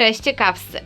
Cześć ciekawscy!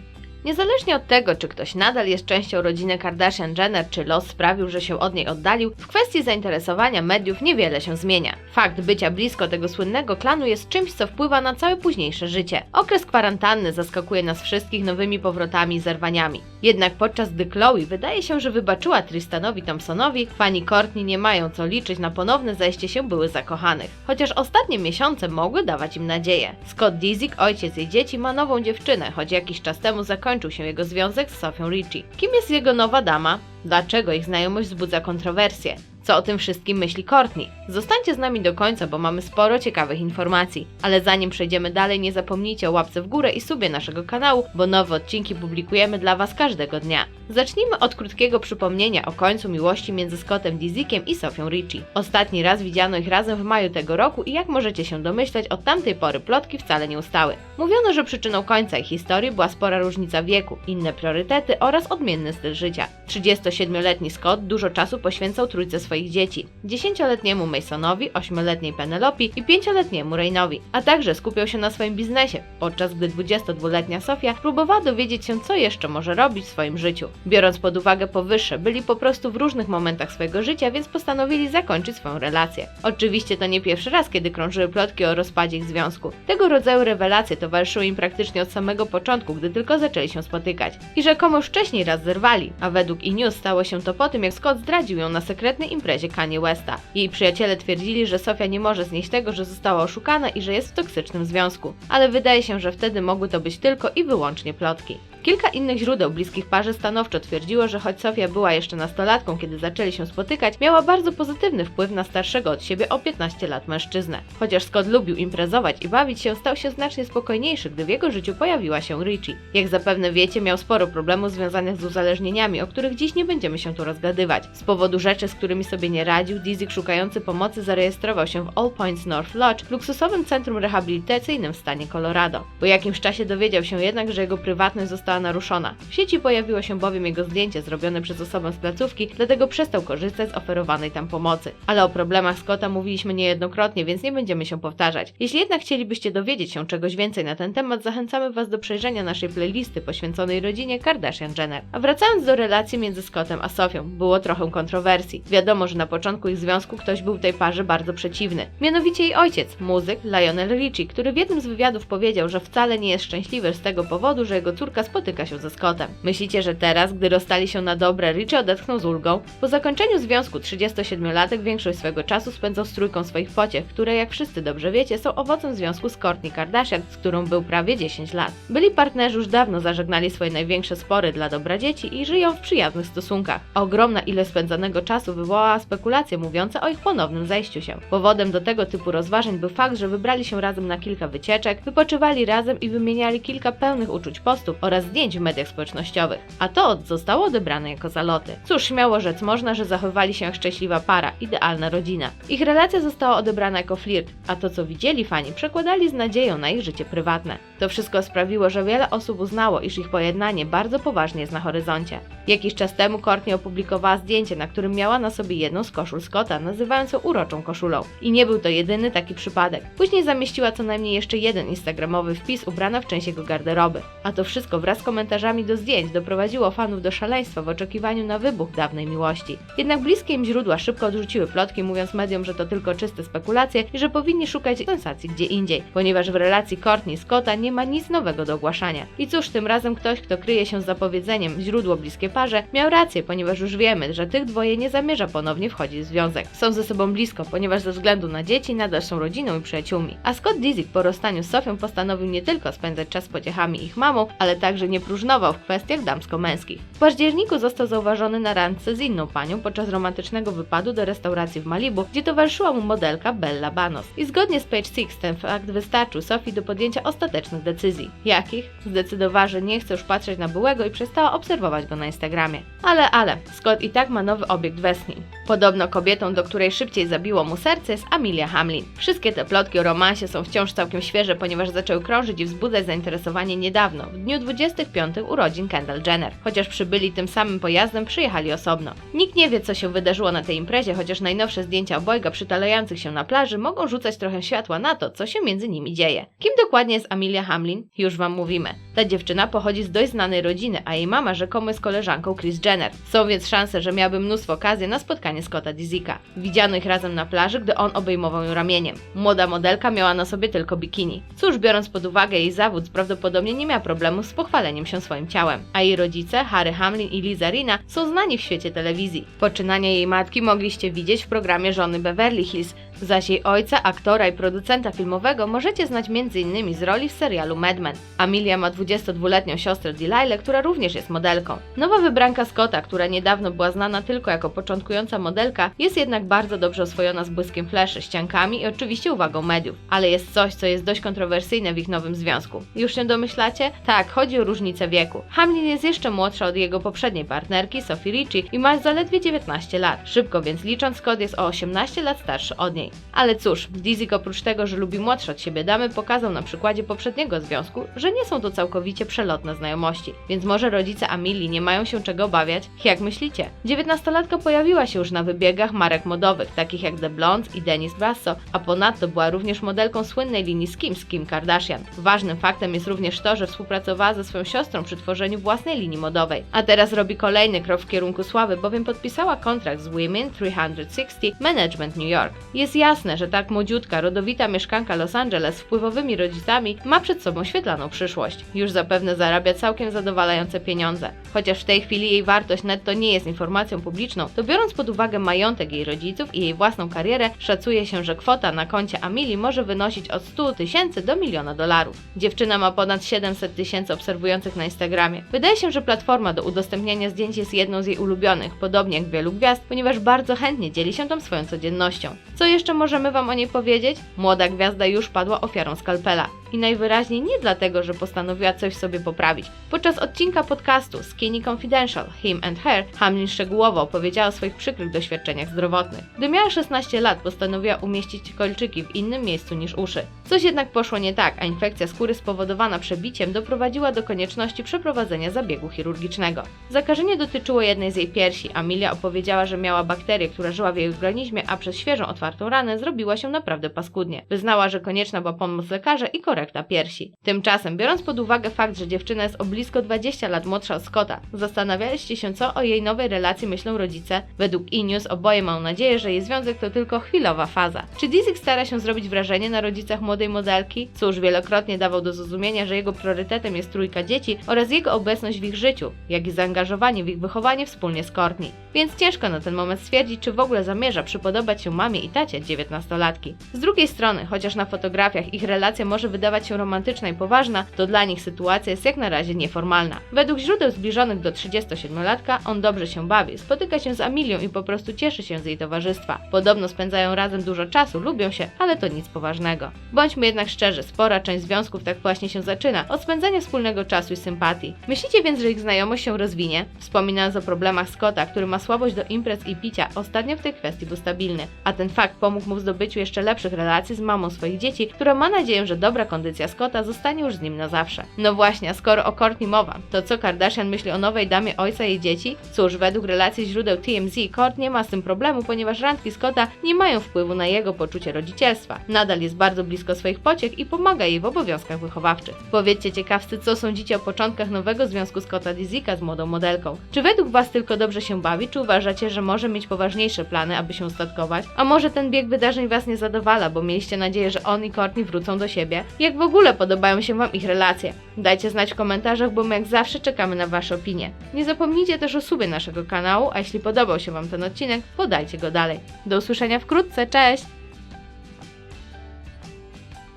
Niezależnie od tego, czy ktoś nadal jest częścią rodziny Kardashian-Jenner, czy los sprawił, że się od niej oddalił, w kwestii zainteresowania mediów niewiele się zmienia. Fakt bycia blisko tego słynnego klanu jest czymś, co wpływa na całe późniejsze życie. Okres kwarantanny zaskakuje nas wszystkich nowymi powrotami i zerwaniami. Jednak podczas gdy Chloe wydaje się, że wybaczyła Tristanowi Thompsonowi, fani Courtney nie mają co liczyć na ponowne zajście się były zakochanych. Chociaż ostatnie miesiące mogły dawać im nadzieję. Scott Disick, ojciec jej dzieci, ma nową dziewczynę, choć jakiś czas temu zakończył się jego związek z Sofią Ritchie. Kim jest jego nowa dama? Dlaczego ich znajomość wzbudza kontrowersje? Co o tym wszystkim myśli Courtney? Zostańcie z nami do końca, bo mamy sporo ciekawych informacji. Ale zanim przejdziemy dalej, nie zapomnijcie o łapce w górę i subie naszego kanału, bo nowe odcinki publikujemy dla Was każdego dnia. Zacznijmy od krótkiego przypomnienia o końcu miłości między Scottem Disikiem i Sofią Ritchie. Ostatni raz widziano ich razem w maju tego roku i jak możecie się domyśleć, od tamtej pory plotki wcale nie ustały. Mówiono, że przyczyną końca ich historii była spora różnica wieku, inne priorytety oraz odmienny styl życia. 37-letni Scott dużo czasu poświęcał trójce swoich dzieci. 10-letniemu Masonowi, 8-letniej Penelope i 5-letniemu Rainowi, a także skupiał się na swoim biznesie, podczas gdy 22-letnia Sofia próbowała dowiedzieć się, co jeszcze może robić w swoim życiu. Biorąc pod uwagę powyższe, byli po prostu w różnych momentach swojego życia, więc postanowili zakończyć swoją relację. Oczywiście to nie pierwszy raz, kiedy krążyły plotki o rozpadzie ich związku. Tego rodzaju rewelacje towarzyszyły im praktycznie od samego początku, gdy tylko zaczęli się spotykać. I rzekomo wcześniej raz zerwali, a według E-News stało się to po tym, jak Scott zdradził ją na sekretnej imprezie Kanye Westa. Jej przyjaciele twierdzili, że Sofia nie może znieść tego, że została oszukana i że jest w toksycznym związku, ale wydaje się, że wtedy mogły to być tylko i wyłącznie plotki. Kilka innych źródeł bliskich parze stanowczo twierdziło, że choć Sofia była jeszcze nastolatką, kiedy zaczęli się spotykać, miała bardzo pozytywny wpływ na starszego od siebie o 15 lat mężczyznę. Chociaż Scott lubił imprezować i bawić się, stał się znacznie spokojniejszy, gdy w jego życiu pojawiła się Richie. Jak zapewne wiecie, miał sporo problemów związanych z uzależnieniami, o których dziś nie będziemy się tu rozgadywać. Z powodu rzeczy, z którymi sobie nie radził, Dizzy szukający pomocy zarejestrował się w All Points North Lodge, luksusowym centrum rehabilitacyjnym w stanie Colorado. Po jakimś czasie dowiedział się jednak, że jego prywatność została naruszona. W sieci pojawiło się bowiem jego zdjęcie zrobione przez osobę z placówki, dlatego przestał korzystać z oferowanej tam pomocy. Ale o problemach Scotta mówiliśmy niejednokrotnie, więc nie będziemy się powtarzać. Jeśli jednak chcielibyście dowiedzieć się czegoś więcej na ten temat, zachęcamy Was do przejrzenia naszej playlisty poświęconej rodzinie Kardashian-Jenner. A wracając do relacji między Scottem a Sofią, było trochę kontrowersji. Wiadomo, że na początku ich związku ktoś był tej parze bardzo przeciwny. Mianowicie jej ojciec, muzyk Lionel Richie, który w jednym z wywiadów powiedział, że wcale nie jest szczęśliwy z tego powodu, że jego córka spotyka się ze Scottem. Myślicie, że teraz, gdy rozstali się na dobre, Richie odetchnął z ulgą? Po zakończeniu związku 37-latek większość swojego czasu spędzał z trójką swoich pociech, które jak wszyscy dobrze wiecie są owocem związku z Kourtney Kardashian, z którą był prawie 10 lat. Byli partnerzy już dawno zażegnali swoje największe spory dla dobra dzieci i żyją w przyjaznych stosunkach. Ogromna ilość spędzonego czasu wywołała spekulacje mówiące o ich ponownym zajściu się. Powodem do tego typu rozważań był fakt, że wybrali się razem na kilka wycieczek, wypoczywali razem i wymieniali kilka pełnych uczuć postów oraz zdjęć w mediach społecznościowych, a to zostało odebrane jako zaloty. Cóż, śmiało rzec można, że zachowywali się jak szczęśliwa para, idealna rodzina. Ich relacja została odebrana jako flirt, a to co widzieli fani przekładali z nadzieją na ich życie prywatne. To wszystko sprawiło, że wiele osób uznało, iż ich pojednanie bardzo poważnie jest na horyzoncie. Jakiś czas temu Courtney opublikowała zdjęcie, na którym miała na sobie jedną z koszul Scotta, nazywając ją uroczą koszulą. I nie był to jedyny taki przypadek. Później zamieściła co najmniej jeszcze jeden instagramowy wpis ubrana w część jego garderoby. A to wszystko wraz z komentarzami do zdjęć doprowadziło fanów do szaleństwa w oczekiwaniu na wybuch dawnej miłości. Jednak bliskie im źródła szybko odrzuciły plotki, mówiąc mediom, że to tylko czyste spekulacje i że powinni szukać sensacji gdzie indziej, ponieważ w relacji Courtney Scotta nie ma nic nowego do ogłaszania. I cóż, tym razem ktoś, kto kryje się z zapowiedzeniem źródło bliskie parze, miał rację, ponieważ już wiemy, że tych dwoje nie zamierza ponownie wchodzić w związek. Są ze sobą blisko, ponieważ ze względu na dzieci nadal są rodziną i przyjaciółmi. A Scott Disick po rozstaniu z Sofią postanowił nie tylko spędzać czas z pociechami ich mamą, ale także nie próżnował w kwestiach damsko-męskich. W październiku został zauważony na randce z inną panią podczas romantycznego wypadu do restauracji w Malibu, gdzie towarzyszyła mu modelka Bella Banos. I zgodnie z Page Six ten fakt wystarczył Sofii do podjęcia ostatecznych decyzji. Jakich? Zdecydowała, że nie chce już patrzeć na byłego i przestała obserwować go na Instagramie. Instagramie. Ale, ale, Scott i tak ma nowy obiekt we śnie. Podobno kobietą, do której szybciej zabiło mu serce jest Amelia Hamlin. Wszystkie te plotki o romansie są wciąż całkiem świeże, ponieważ zaczęły krążyć i wzbudzać zainteresowanie niedawno, w dniu 25 urodzin Kendall Jenner. Chociaż przybyli tym samym pojazdem, przyjechali osobno. Nikt nie wie, co się wydarzyło na tej imprezie, chociaż najnowsze zdjęcia obojga przytalających się na plaży mogą rzucać trochę światła na to, co się między nimi dzieje. Kim dokładnie jest Amelia Hamlin? Już wam mówimy. Ta dziewczyna pochodzi z dość znanej rodziny, a jej mama rzekomo jest koleżanką Kris Jenner. Są więc szanse, że miałaby mnóstwo okazji na spotkanie Scotta Dizika. Widziano ich razem na plaży, gdy on obejmował ją ramieniem. Młoda modelka miała na sobie tylko bikini. Cóż, biorąc pod uwagę jej zawód, prawdopodobnie nie miała problemu z pochwaleniem się swoim ciałem. A jej rodzice, Harry Hamlin i Liza Rina, są znani w świecie telewizji. Poczynania jej matki mogliście widzieć w programie Żony Beverly Hills, zaś jej ojca, aktora i producenta filmowego możecie znać m.in. z roli w serialu Mad Men. Amelia ma 22-letnią siostrę Delilah, która również jest modelką. Nowa wybranka Scotta, która niedawno była znana tylko jako początkująca modelka, jest jednak bardzo dobrze oswojona z błyskiem fleszy, ściankami i oczywiście uwagą mediów. Ale jest coś, co jest dość kontrowersyjne w ich nowym związku. Już się domyślacie? Tak, chodzi o różnicę wieku. Hamlin jest jeszcze młodsza od jego poprzedniej partnerki, Sophie Ricci, i ma zaledwie 19 lat. Szybko więc licząc, Scott jest o 18 lat starszy od niej. Ale cóż, Dizzy oprócz tego, że lubi młodsze od siebie damy, pokazał na przykładzie poprzedniego związku, że nie są to całkowicie przelotne znajomości. Więc może rodzice Amilii nie mają się czego obawiać? Jak myślicie? 19-latka pojawiła się już na wybiegach marek modowych, takich jak The Blondes i Dennis Basso, a ponadto była również modelką słynnej linii Skims Kim Kardashian. Ważnym faktem jest również to, że współpracowała ze swoją siostrą przy tworzeniu własnej linii modowej. A teraz robi kolejny krok w kierunku sławy, bowiem podpisała kontrakt z Women 360 Management New York. Jest jasne, że tak młodziutka, rodowita mieszkanka Los Angeles z wpływowymi rodzicami ma przed sobą świetlaną przyszłość. Już zapewne zarabia całkiem zadowalające pieniądze. Chociaż w tej chwili jej wartość netto nie jest informacją publiczną, to biorąc pod uwagę majątek jej rodziców i jej własną karierę, szacuje się, że kwota na koncie Amili może wynosić od 100 tysięcy do miliona dolarów. Dziewczyna ma ponad 700 tysięcy obserwujących na Instagramie. Wydaje się, że platforma do udostępniania zdjęć jest jedną z jej ulubionych, podobnie jak wielu gwiazd, ponieważ bardzo chętnie dzieli się tam swoją codziennością. Co jeszcze możemy Wam o niej powiedzieć? Młoda gwiazda już padła ofiarą skalpela. I najwyraźniej nie dlatego, że postanowiła coś sobie poprawić. Podczas odcinka podcastu Skinny Confidential Him and Her, Hamlin szczegółowo opowiedziała o swoich przykrych doświadczeniach zdrowotnych. Gdy miała 16 lat, postanowiła umieścić kolczyki w innym miejscu niż uszy. Coś jednak poszło nie tak, a infekcja skóry spowodowana przebiciem doprowadziła do konieczności przeprowadzenia zabiegu chirurgicznego. Zakażenie dotyczyło jednej z jej piersi. Amelia opowiedziała, że miała bakterię, która żyła w jej organizmie, a przez świeżą otwartą ranę zrobiła się naprawdę paskudnie. Wyznała, że konieczna była pomoc lekarza i korekta piersi. Tymczasem, biorąc pod uwagę fakt, że dziewczyna jest o blisko 20 lat młodsza od Scotta, zastanawialiście się, co o jej nowej relacji myślą rodzice? Według E-News oboje mają nadzieję, że jej związek to tylko chwilowa faza. Czy Dizzy stara się zrobić wrażenie na rodzicach młodej modelki? Cóż, wielokrotnie dawał do zrozumienia, że jego priorytetem jest trójka dzieci oraz jego obecność w ich życiu, jak i zaangażowanie w ich wychowanie wspólnie z Courtney. Więc ciężko na ten moment stwierdzić, czy w ogóle zamierza przypodobać się mamie i tacie 19-latki. Z drugiej strony, chociaż na fotografiach ich relacja może wydawać się romantyczna i poważna, to dla nich sytuacja jest jak na razie nieformalna. Według źródeł zbliżonych do 37-latka on dobrze się bawi, spotyka się z Amilią i po prostu cieszy się z jej towarzystwa. Podobno spędzają razem dużo czasu, lubią się, ale to nic poważnego. Bądźmy jednak szczerzy, spora część związków tak właśnie się zaczyna, od spędzania wspólnego czasu i sympatii. Myślicie więc, że ich znajomość się rozwinie? Wspominając o problemach Scotta, który ma słabość do imprez i picia, ostatnio w tej kwestii był stabilny, a ten fakt pomógł mu w zdobyciu jeszcze lepszych relacji z mamą swoich dzieci, która ma nadzieję, że dobra kondycja Scotta zostanie już z nim na zawsze. No właśnie, skoro o Courtney mowa, to co Kardashian myśli o nowej damie ojca jej dzieci? Cóż, według relacji źródeł TMZ, Court nie ma z tym problemu, ponieważ randki Scotta nie mają wpływu na jego poczucie rodzicielstwa. Nadal jest bardzo blisko swoich pociech i pomaga jej w obowiązkach wychowawczych. Powiedzcie ciekawscy, co sądzicie o początkach nowego związku Scotta Dizika z młodą modelką. Czy według Was tylko dobrze się bawi, czy uważacie, że może mieć poważniejsze plany, aby się ustatkować? A może ten bieg wydarzeń Was nie zadowala, bo mieliście nadzieję, że on i Courtney wrócą do siebie? Jak w ogóle podobają się Wam ich relacje? Dajcie znać w komentarzach, bo my jak zawsze czekamy na Wasze opinie. Nie zapomnijcie też o subie naszego kanału, a jeśli podobał się Wam ten odcinek, podajcie go dalej. Do usłyszenia wkrótce, cześć!